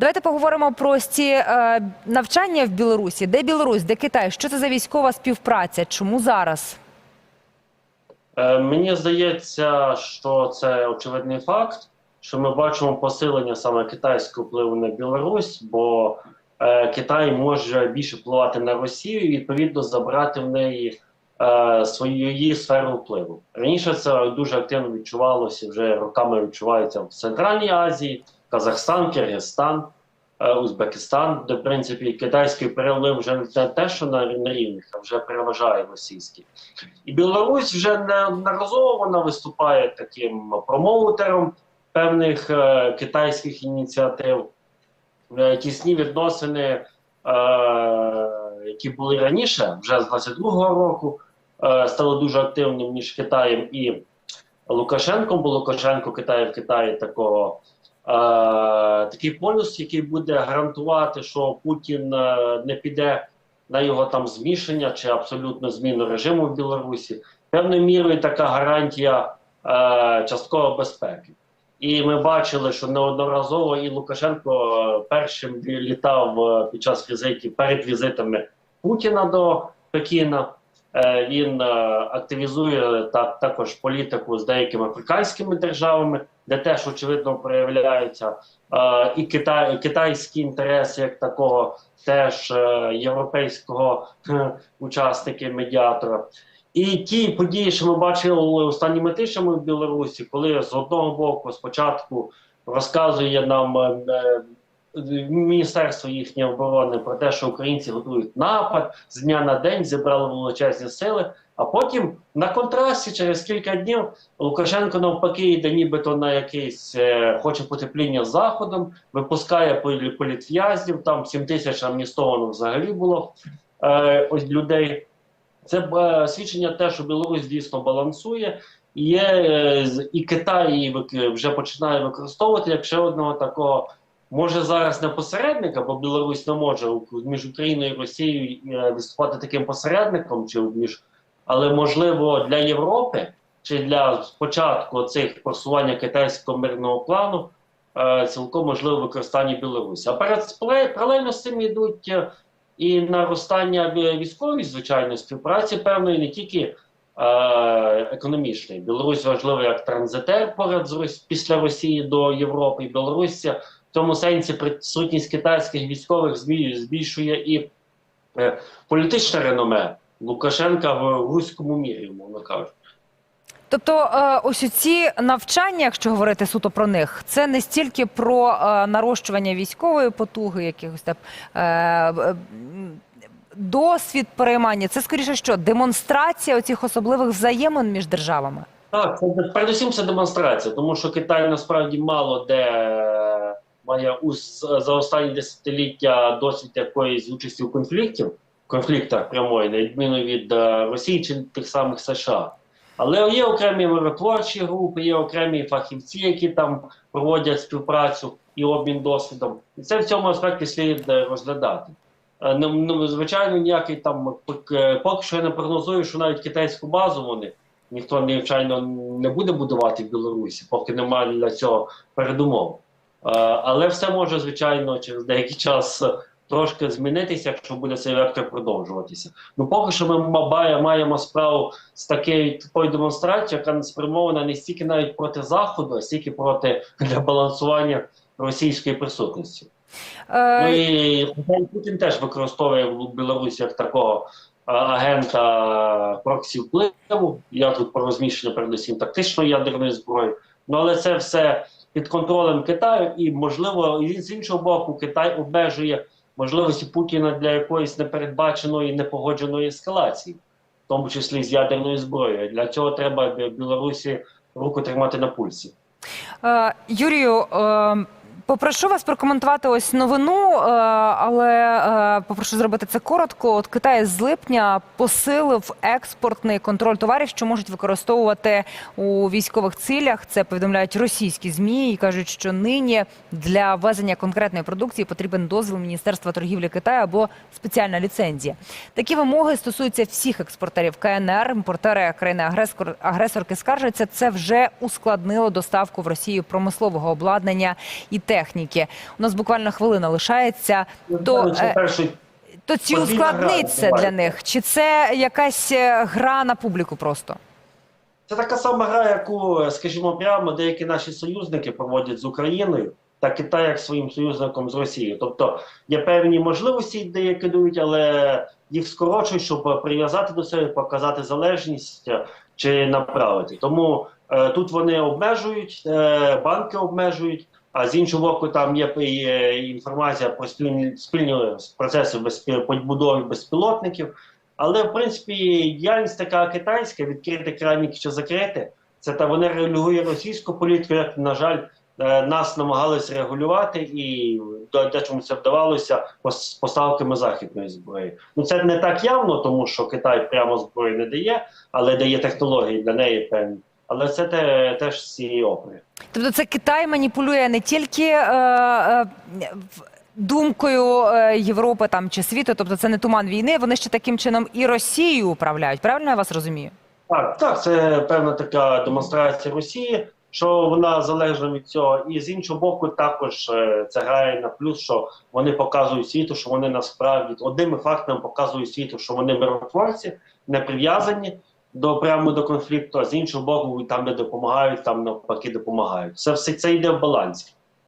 Давайте поговоримо про ці е, навчання в Білорусі. Де Білорусь, де Китай? Що це за військова співпраця? Чому зараз? Е, Мені здається, що це очевидний факт, що ми бачимо посилення саме китайського впливу на Білорусь, бо е, Китай може більше впливати на Росію і відповідно забрати в неї свою її сферу впливу. Раніше це дуже активно відчувалося, вже роками відчувається в Центральній Азії, Казахстан, Киргизстан, е, Узбекистан, де в принципі китайський перелив вже не те, що на, рівних, а вже переважає російський. І Білорусь вже неодноразово вона виступає таким промоутером певних е, китайських ініціатив. Е, тісні відносини, е, які були раніше, вже з 22-го року, е, стали дуже активним між Китаєм і Лукашенком, бо Лукашенко Китаю в Китаї такого. Е, такий полюс, який буде гарантувати, що Путін е, не піде на його там змішання чи абсолютно зміну режиму в Білорусі, певною мірою така гарантія е, часткової безпеки. І ми бачили, що неодноразово і Лукашенко першим літав під час візитів перед візитами Путіна до Пекіна. Він активізує так, також політику з деякими африканськими державами, де теж очевидно проявляються е, і Китай, китайські інтереси як такого, теж е, європейського е, учасника медіатора. І ті події, що ми бачили останніми тижнями в Білорусі, коли з одного боку спочатку розказує нам е, Міністерство їхньої оборони про те, що українці готують напад з дня на день, зібрали величезні сили. А потім на контрасті через кілька днів Лукашенко навпаки йде нібито на якийсь е, хоче потепління з заходом, випускає полі- політв'язнів. Там 7 тисяч амністовано взагалі було е, ось людей. Це е, свідчення те, що Білорусь дійсно балансує. Є е, і Китай її вже починає використовувати як ще одного такого. Може зараз не посередника, бо Білорусь не може між Україною і Росією е, виступати таким посередником, чи між, але можливо для Європи чи для спочатку цих просування китайського мирного плану е, цілком можливо використання Білорусі. А перед паралельно з цим йдуть е, і наростання ві- військової звичайної співпраці певної, не тільки е, економічної. Білорусь важлива як транзитер поряд з Рос- після Росії до Європи. І Білорусь в тому сенсі присутність китайських військових збіль- збільшує і е, політичне реноме Лукашенка в руському мірі, мовно кажучи. Тобто, е, ось ці навчання, якщо говорити суто про них, це не стільки про е, нарощування військової потуги, якихось там досвід переймання. Це скоріше що демонстрація оцих особливих взаємин між державами. Так, це передусім це демонстрація, тому що Китай насправді мало де має ус за останні десятиліття досвід якоїсь участі у конфліктів, конфліктах прямої, на відміну від е, Росії чи тих самих США. Але є окремі миротворчі групи, є окремі фахівці, які там проводять співпрацю і обмін досвідом. І це в цьому аспекті слід е, розглядати. Е, ну, звичайно, ніякий там поки що я не прогнозую, що навіть китайську базу вони ніхто звичайно не буде будувати в Білорусі, поки немає для цього передумов. Е, Але все може, звичайно, через деякий час е, трошки змінитися, якщо буде цей вектор продовжуватися. Ну поки що ми маємо справу з такою такою демонстрацією, яка спрямована не стільки навіть проти заходу, а стільки проти для балансування російської присутності. Е, Ну і Путін теж використовує в Білорусі як такого агента проксі впливу. Я тут про розміщення передусім тактичної ядерної зброї. Ну але це все під контролем Китаю, і можливо, з іншого боку, Китай обмежує можливості Путіна для якоїсь непередбаченої непогодженої ескалації, в тому числі з ядерною зброєю. Для цього треба Білорусі руку тримати на пульсі. Е, Юрію, е, попрошу вас прокоментувати ось новину, е, але е, попрошу зробити це коротко. От Китай з липня посилив експортний контроль товарів, що можуть використовувати у військових цілях. Це повідомляють російські змі і кажуть, що нині для ввезення конкретної продукції потрібен дозвіл Міністерства торгівлі Китаю або спеціальна ліцензія. Такі вимоги стосуються всіх експортерів КНР. Імпортери країни агресор агресорки скаржаться. Це вже ускладнило доставку в Росію промислового обладнання і техніки. У нас буквально хвилина лишається. То, е, то гра ускладниться для них? Чи це якась е, гра на публіку просто? Це така сама гра, яку, скажімо, прямо деякі наші союзники проводять з Україною та Китай як своїм союзником з Росією. Тобто є певні можливості, де які дають, але їх скорочують, щоб прив'язати до себе, показати залежність е, чи направити. Тому е, тут вони обмежують, е, банки обмежують. А з іншого боку, там є е, інформація про спільні спільні процеси побудови безпілотників. Але в принципі діяльність така китайська, відкрити кранік чи закрити, це та вони регулюють російську політику. Як на жаль, е, нас намагалися регулювати, і до дечому це вдавалося пос- поставками західної зброї. Ну це не так явно, тому що Китай прямо зброї не дає, але дає технології для неї певні. Але це те, теж з цієї опери. Тобто це Китай маніпулює не тільки е, е, думкою е, Європи там чи світу, тобто це не туман війни. Вони ще таким чином і Росію управляють. Правильно я вас розумію? Так, так, це певна така демонстрація Росії, що вона залежна від цього, і з іншого боку, також це грає на плюс, що вони показують світу, що вони насправді одними фактами показують світу, що вони миротворці, не прив'язані до прямо до конфлікту. А з іншого боку, там, де допомагають, там навпаки допомагають. Це все це йде в балансі.